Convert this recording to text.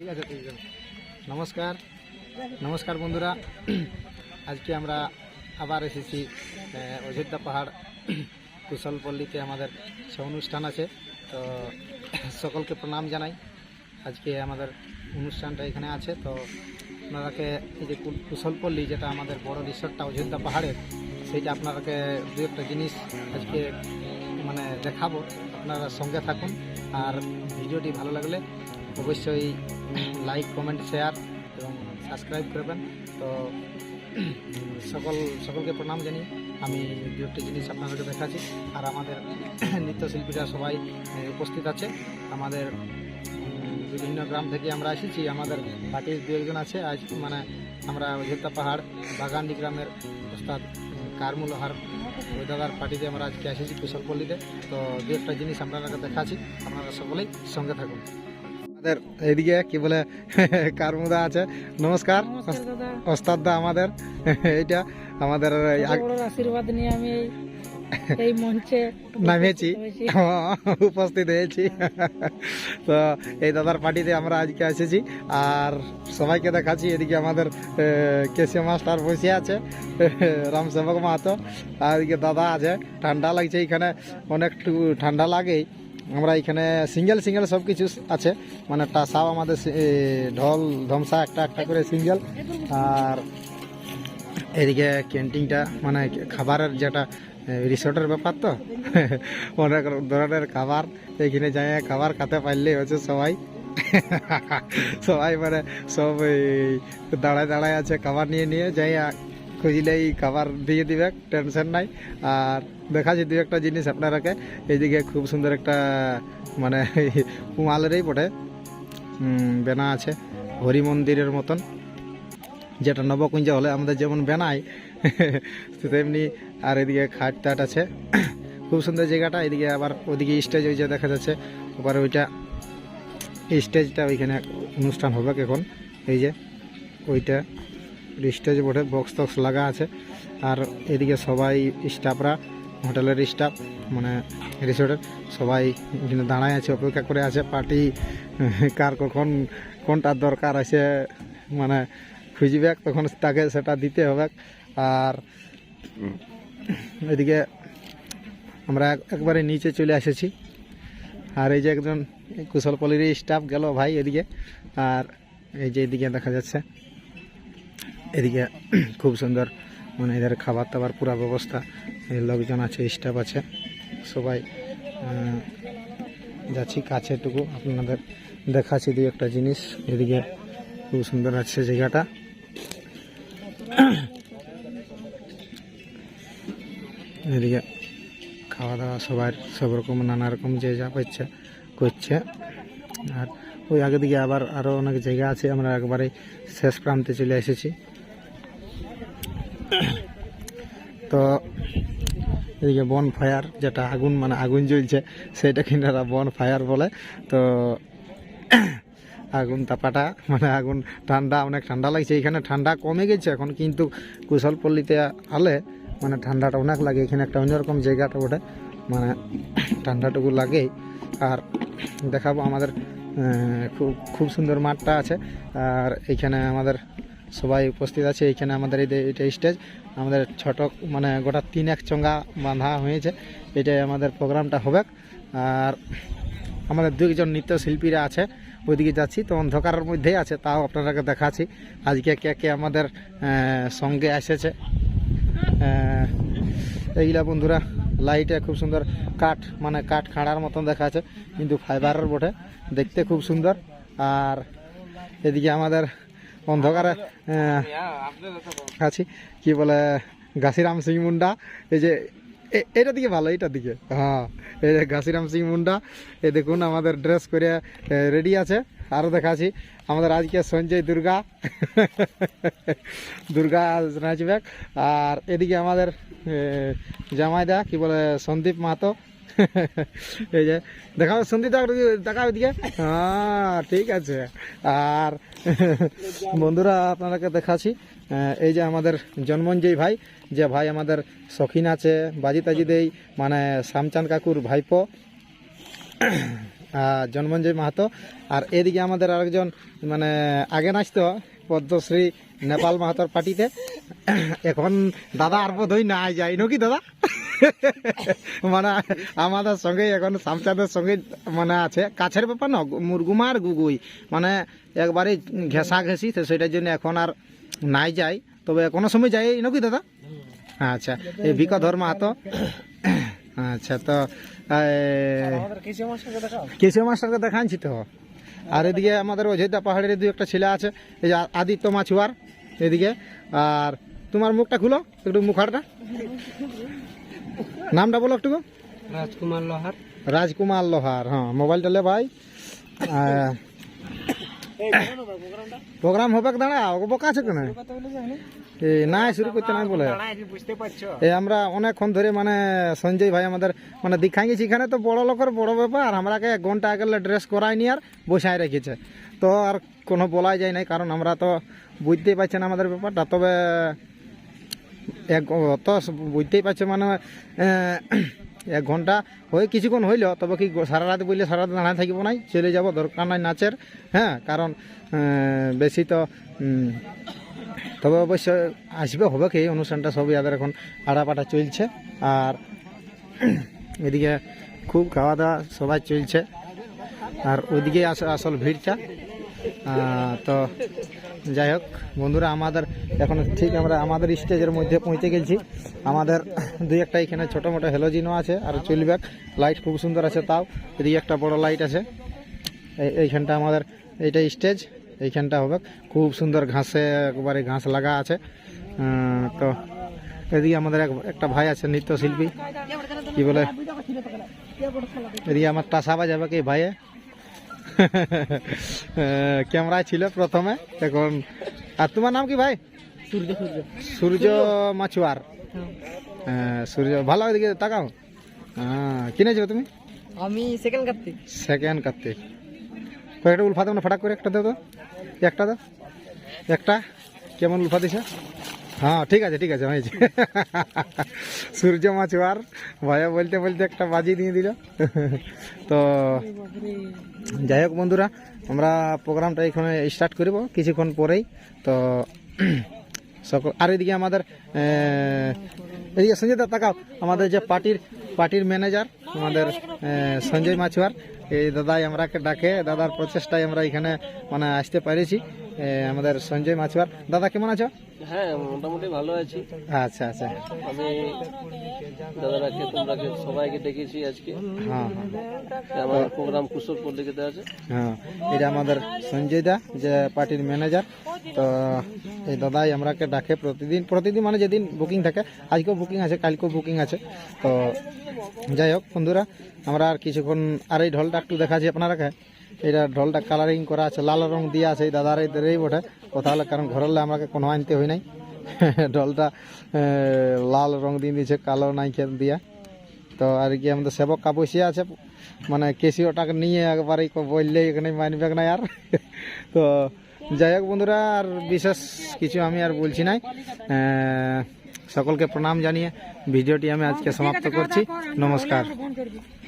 ঠিক আছে তিনজন নমস্কার। নমস্কার বন্ধুরা। আজকে আমরা আবার এসেছি অযোধ্যা পাহাড় কুশলপল্লীতে আমাদের সে অনুষ্ঠান আছে। তো সকলকে প্রণাম জানাই। আজকে আমাদের অনুষ্ঠানটা এখানে আছে। তো আপনারাকে এই যে কুশলপল্লী যেটা আমাদের বড় রিসোর্টটা অযোধ্যা পাহাড়ের, সেইটা আপনারাকে দু একটা জিনিস আজকে মানে দেখাবো। আপনারা সঙ্গে থাকুন। আর ভিডিওটি ভালো লাগলে অবশ্যই লাইক কমেন্ট শেয়ার এবং সাবস্ক্রাইব করবেন। তো সকল সকলকে প্রণাম জানি আমি দু একটি জিনিস আপনাদেরকে দেখাচ্ছি। আর আমাদের নৃত্যশিল্পীরা সবাই উপস্থিত আছে। আমাদের বিভিন্ন গ্রাম থেকে আমরা এসেছি। আমাদের পার্টির দু একজন আছে। আজ মানে আমরা অযোধ্যা পাহাড় বাগান্ডি গ্রামের ওস্তাদ উম, কারমু লোহার ওই দাদার পার্টিতে আমরা আজকে এসেছি কুশলপল্লীতে। তো দু একটা জিনিস আপনাদেরকে দেখাচ্ছি। আপনারা সকলেই সঙ্গে থাকুন। আমাদের এইদিকে কি বলে কারমুদা আছে। নমস্কার। ওস্তাদ দা আমাদের। এইটা আমাদের আশীর্বাদ নিয়ে আমি এই- মঞ্চে নামিয়েছি। উপস্থিত হয়েছি। তো এই দাদার পার্টিতে আমরা আজকে এসেছি। আর সবাইকে দেখাচ্ছি এদিকে আমাদের কেসিয়া মাস্টার বসে আছে। রামসেবক মাহাতো। আর এদিকে দাদা আছে। ঠান্ডা লাগছে এখানে। অনেকটু ঠান্ডা লাগেই। আমরা এখানে সিঙ্গেল সিঙ্গেল সব কিছু আছে। মানে টাসাও আমাদের ঢোল ধমসা একটা একটা করে সিঙ্গেল। আর এদিকে ক্যান্টিনটা মানে খাবারের যেটা রিসোর্টের ব্যাপার তো? অনেক ধরনের খাবার। এখানে যাই খাবার খেতে পারলেই হচ্ছে সবাই। সবাই মানে সব দাঁড়ায় দাঁড়ায় আছে, খাবার নিয়ে নিয়ে যাই খুঁজলেই খাবার দিয়ে দিবে টেনশন নাই। আর দেখাচ্ছি দু একটা জিনিস আপনারাকে এইদিকে খুব সুন্দর একটা মানে মালেরই বটে। বেনা আছে, হরি মন্দিরের মতন। যেটা নবকুঞ্জ হলে আমাদের যেমন বেনায় তেমনি আর এদিকে খাট টাট আছে। খুব সুন্দর জায়গাটা, এদিকে আবার ওদিকে স্টেজ ওই যে দেখা যাচ্ছে আবার ওইটা স্টেজটা ওইখানে অনুষ্ঠান হবে এখন। এই যে, ওইটা। স্টেজ বটে বক্স টক্স লাগা আছে। আর এদিকে সবাই স্টাফরা হোটেলের স্টাফ মানে রিসোর্টের সবাই এখানে দাঁড়ায় আছে, অপেক্ষা করে আছে পার্টি কার কখন কোনটা দরকার আছে মানে খুঁজবে, তখন তাকে সেটা দিতে হবে। আর এদিকে আমরা এক- একবারে নিচে চলে এসেছি। আর এই যে একজন কুশলপল্লীর স্টাফ গেল ভাই এদিকে। আর এই যে এদিকে দেখা যাচ্ছে। এদিকে খুব সুন্দর মানে এদের খাবার দাবার পুরা ব্যবস্থা। লোকজন আছে স্টাফ আছে, সবাই যাচ্ছি কাছেটুকু। আপনাদের দেখাচ্ছি দুই একটা জিনিস। এদিকে খুব সুন্দর আছে জায়গাটা। এদিকে খাওয়া দাওয়া সবার, সব রকম, নানা রকম যে যা পাচ্ছে, করছে। আর ওই আগে দিকে আবার আরও অনেক জায়গা আছে। আমরা একবারে শেষ প্রান্তে চলে এসেছি। তো এদিকে বন ফায়ার যেটা আগুন মানে আগুন জ্বলছে, সেটা কিনারা বন ফায়ার বলে। তো আগুন তাপাটা মানে আগুন ঠান্ডা, অনেক ঠান্ডা লাগছে। এখানে ঠান্ডা কমে গেছে এখন, কিন্তু কুশলপল্লীতে আলে মানে ঠান্ডাটা অনেক লাগে। এখানে একটা অন্যরকম জায়গাটা ওঠে মানে ঠান্ডাটুকু লাগেই। আর দেখাবো আমাদের খুব খুব সুন্দর মাঠটা আছে। আর এখানে আমাদের সবাই উপস্থিত আছে এইখানে আমাদের এই এটা স্টেজ আমাদের ছোট মানে গোটা তিন এক চঙ্গা বাঁধা হয়েছে। এটাই আমাদের প্রোগ্রামটা হবে। আর আমাদের দুইজন নৃত্যশিল্পীরা আছে। ওইদিকে যাচ্ছি। তো অন্ধকারের মধ্যেই আছে, তাও আপনারাকে দেখাচ্ছি। আজকে কে কে আমাদের সঙ্গে এসেছে। এইগুলা বন্ধুরা লাইটে খুব সুন্দর কাঠ মানে কাঠ খাঁড়ার মতন দেখা আছে কিন্তু ফাইবারের বটে। দেখতে খুব সুন্দর। আর এদিকে আমাদের অন্ধকারে আছি। কি বলে ঘাসিরাম সিং মুন্ডা এই যে এটা দিকে ভালো এটার দিকে। হ্যাঁ এই যে ঘাসিরাম সিং মুন্ডা এ দেখুন আমাদের ড্রেস করে রেডি আছে। আরও দেখাচ্ছি। আমাদের আজকে সঞ্জয় দুর্গা দুর্গা নাচবে। আর এদিকে আমাদের জামাইদা কি বলে সন্দীপ মাহাতো। এই যে দেখাও সন্দীপ দা দেখাও এদিকে। হ্যাঁ ঠিক আছে। আর বন্ধুরা, আপনাদেরকে দেখাচ্ছি এই যে আমাদের জন্মঞ্জয় ভাই, যে ভাই আমাদের শখিন আছে, বাজি তাজি দেই মানে শ্যামচাঁদ কাকুর ভাইপো জন্মঞ্জয় মাহাতো। আর এদিকে আমাদের আরেকজন মানে আগে নাচতো, পদ্মশ্রী নেপাল মাহাতোর পার্টিতে। এখন দাদা আর বোধহয় না যায় নাকি দাদা? মানে আমাদের সঙ্গে এখন সামচাঁদের সঙ্গে মানে আছে। কাছের ব্যাপার না মুরগুমা আর গুগুই। মানে একবারে ঘেঁষা ঘেঁষি, তো সেটার জন্য এখন আর নাই যাই। তবে কোনো সময় যাই নাকি দাদা? আচ্ছা এই ভিক ধর্মা তো আচ্ছা তো কেশব মাস্টারকে দেখাচ্ছি তো। আর এদিকে আমাদের অযোধ্যা পাহাড়ের দু একটা ছেলে আছে, এই যে আদিত্য মাছুয়ার, এদিকে। আর তোমার মুখটা খুলো, একটু মুখারটা নামটা বলো একটু রাজকুমার লোহার। রাজকুমার লোহার হ্যাঁ মোবাইলটা লে ভাই। প্রোগ্রাম হবে দাঁড়া ওকে বোকা আছে কেন? এই না শুরু করতে নাই বলে। এই আমরা অনেকক্ষণ ধরে মানে সঞ্জয় ভাই আমাদের মানে দেখাই গেছি এখানে তো বড় লোকের বড় ব্যাপার আমরাকে এক ঘণ্টা আগে ড্রেস করায়নি আর বসায় রেখেছে। তো আর কোনো বলাই যায় নাই কারণ আমরা তো বুঝতেই পারছেন আমাদের ব্যাপারটা। তবে এক অত বুঝতেই পারছে মানে এক ঘণ্টা হয়ে কিছুক্ষণ হইল, তবে কি সারা রাত বললে সারা রাত দাঁড়ায় থাকব নাই? চলে যাব, দরকার নাই নাচের হ্যাঁ? কারণ বেশি তো তবে অবশ্যই আসবে, হবে কি, অনুষ্ঠানটা সবই আমাদের এখন আড়াপাটা চলছে, আর এদিকে খুব খাওয়া দাওয়া সবাই চলছে, আর ওইদিকে আস আসল ভিড়টা। তো যাই হোক, বন্ধুরা, আমাদের এখন ঠিক আমরা আমাদের স্টেজের মধ্যে পৌঁছে গেছি। আমাদের দুই একটা এখানে ছোটো মোটো হেলোজিনও আছে আর চলবে লাইট খুব সুন্দর আছে তাও। এদিকে একটা বড় লাইট আছে। এই- এইখানটা আমাদের এইটা স্টেজ এইখানটা হবে। খুব সুন্দর ঘাসে একবারে ঘাস লাগা আছে। তো এদিকে আমাদের এক- একটা ভাই আছে, নৃত্যশিল্পী। কি বলে? এদিকে আমার টাসা বাজাবে কি ভাইয়ে? ক্যামেরায় ছিল প্রথমে এখন আর তোমার নাম কি ভাই? সূর্য সূর্য। সূর্য মাছুয়ার। হ্যাঁ, সূর্য। ভালো এদিকে তাকাও। হ্যাঁ কিনেছো তুমি? আমি সেকেন্ড কার্তিক। সেকেন্ড কার্তিক। কয়েকটা উলফা দেবো না ফটাক করে একটা দেবো তো। একটা দাও। একটা। কেমন উলফা দিছে? হ্যাঁ ঠিক আছে ঠিক আছে, হয়েছে। সূর্য মাছুয়ার ভাইয়া বলতে বলতে একটা বাজি দিয়ে দিল। তো যাই হোক বন্ধুরা, আমরা প্রোগ্রামটা এখানে স্টার্ট করব কিছুক্ষণ পরেই। তো সকল আর এদিকে আমাদের এদিকে সঞ্জয় দা, তাকাও। আমাদের যে পার্টির পার্টির ম্যানেজার আমাদের সঞ্জয় মাছুয়ার এই দাদাই আমরাকে ডাকে, দাদার প্রচেষ্টায় আমরা এখানে মানে আসতে পেরেছি। আমাদের সঞ্জয় মাছুয়ার দাদা কেমন আছো? হ্যাঁ মোটামুটি ভালো আছি। আচ্ছা আচ্ছা। আমি দাদারাকে তোমরাকে সবাইকে ডেকেছি আজকে। হ্যাঁ হ্যাঁ। আমার প্রোগ্রাম কুশল পল্লিকেতে আছে। হ্যাঁ এটা আমাদের সঞ্জয় দা যে পার্টির ম্যানেজার। তো এই দাদাই আমরাকে ডাকে প্রতিদিন। প্রতিদিন মানে যেদিন বুকিং থাকে আজকেও বুকিং আছে কালকেও বুকিং আছে। তো যাই হোক বন্ধুরা আমরা আর কিছুক্ষণ আর এই ঢলটা একটু দেখাচ্ছি আপনারাকে। এটা ঢলটা কালারিং করা আছে, লাল রং দিয়ে আছে এই দাদার এই বটে। কথা হলে, কারণ ঘরের আমাকে কোনো আনতে হয় নাই। ঢলটা লাল রং দিয়ে দিয়েছে, কালো নাই খেত দিয়া। তো আর কি আমাদের সেবক কাপসিয়া আছে মানে কেসিওটাকে নিয়ে একবারে বললে এখানে মানবে না আর। তো যাই হোক বন্ধুরা, আর বিশেষ কিছু আমি আর বলছি নাই। সকলকে প্রণাম জানিয়ে ভিডিওটি আমি আজকে সমাপ্ত করছি। নমস্কার।